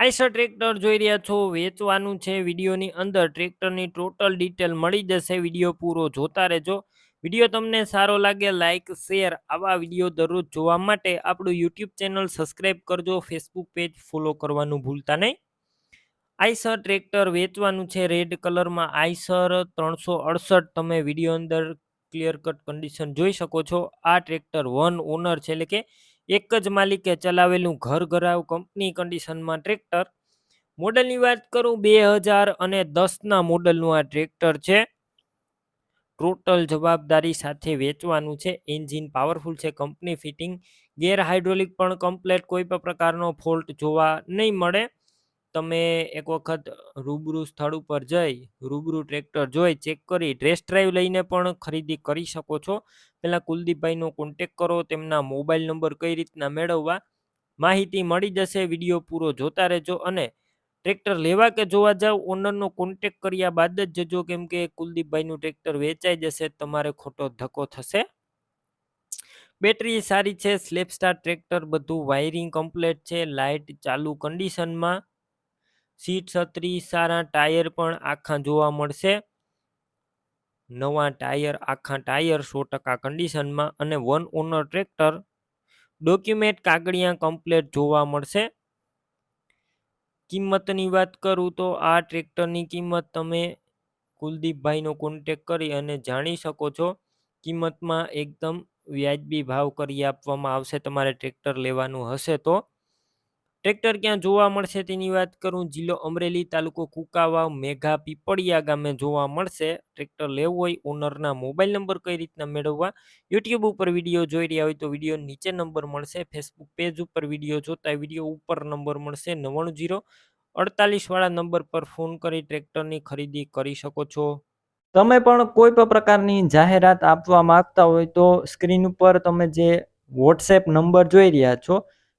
Eicher tractor જોઈ રહ્યા છો, વેચવાનું છે, વિડીયોની અંદર ટ્રેક્ટરની ટોટલ ડિટેલ મળી જશે, વીડિયો પૂરો જોતા રહેજો. વીડિયો તમને સારો લાગે લાઇક શેર, આવા વીડિયો દરરોજ જોવા માટે આપણું યુટ્યુબ ચેનલ સબસ્ક્રાઈબ કરજો, ફેસબુક પેજ ફોલો કરવાનું ભૂલતા નહીં. આઈસર ટ્રેક્ટર વેચવાનું છે, રેડ કલરમાં આઈસર ત્રણસો અડસઠ. તમે વીડિયો અંદર ક્લિયર કટ કન્ડિશન જોઈ શકો છો. આ ટ્રેક્ટર વન ઓનર છે, એટલે કે એક જ માલિકે ચલાવેલું ઘર ઘરાવ કંપની કન્ડિશનમાં ટ્રેક્ટર મોડલની વાત કરું, બે હજાર અને દસના મોડલનું આ ટ્રેક્ટર છે. ટોટલ જવાબદારી સાથે વેચવાનું છે. એન્જિન પાવરફુલ છે કંપની ફિટિંગ ગેર હાઇડ્રોલિક પણ કમ્પ્લેટ કોઈ પણ પ્રકારનો ફોલ્ટ જોવા નહીં મળે. તમે એક વખત રૂબરૂ સ્થળ ઉપર જઈ, રૂબરૂ ટ્રેક્ટર જોઈ, ચેક કરી ડ્રેસ ડ્રાઈવ લઈને પણ ખરીદી કરી શકો છો. પહેલાં કુલદીપભાઈનો કોન્ટેક કરો, તેમના મોબાઈલ નંબર કઈ રીતના મેળવવા, માહિતી મળી જશે, વીડિયો પૂરો જોતા રહેજો અને ટ્રેક્ટર લેવા કે જોવા જાવ, ઓનરનો કોન્ટેક કર્યા બાદ જ જજો, કેમ કે કુલદીપભાઈનું ટ્રેક્ટર વેચાઈ જશે, તમારે ખોટો ધક્કો થશે. બેટરી સારી છે સ્લેપ સ્ટાર ટ્રેક્ટર, બધું વાયરિંગ કમ્પ્લેટ છે લાઇટ ચાલુ કન્ડિશનમાં સીટ છત્રી, સારા ટાયર પણ આખા જોવા મળશે. નવા ટાયર, આખા ટાયર સો ટકા કન્ડિશનમાં અને વન ઓનર ટ્રેક્ટર ડોક્યુમેન્ટ કાગળિયા કમ્પ્લેટ જોવા મળશે. કિંમતની વાત કરું તો આ ટ્રેક્ટરની કિંમત તમે કુલદીપભાઈનો કોન્ટેક કરી અને જાણી શકો છો. કિંમતમાં એકદમ વ્યાજબી ભાવ કરી આપવામાં આવશે તમારે ટ્રેક્ટર લેવાનું હશે તો. ટ્રેક્ટર ક્યાં જોવા મળશે તેની વાત કરું? જિલ્લો અમરેલી તાલુકો કુકાવાવ મેઘા પીપળિયા ગામે જોવા મળશે. ટ્રેક્ટર લેવું હોય, ઓનરના મોબાઈલ નંબર કઈ રીતના મેળવવા? યુટ્યુબ ઉપર વીડિયો જોઈ રહ્યા હોય તો વીડિયો નીચે નંબર મળશે. ફેસબુક પેજ ઉપર વીડિયો જોતા વીડિયો ઉપર નંબર મળશે નવ્વાણું જીરો અડતાલીસવાળા નંબર પર ફોન કરી ટ્રેક્ટરની ખરીદી કરી શકો છો. તમે પણ કોઈ પણ પ્રકારની જાહેરાત આપવા માંગતા હોય તો સ્ક્રીન ઉપર તમે જે વોટ્સએપ નંબર જોઈ રહ્યા છો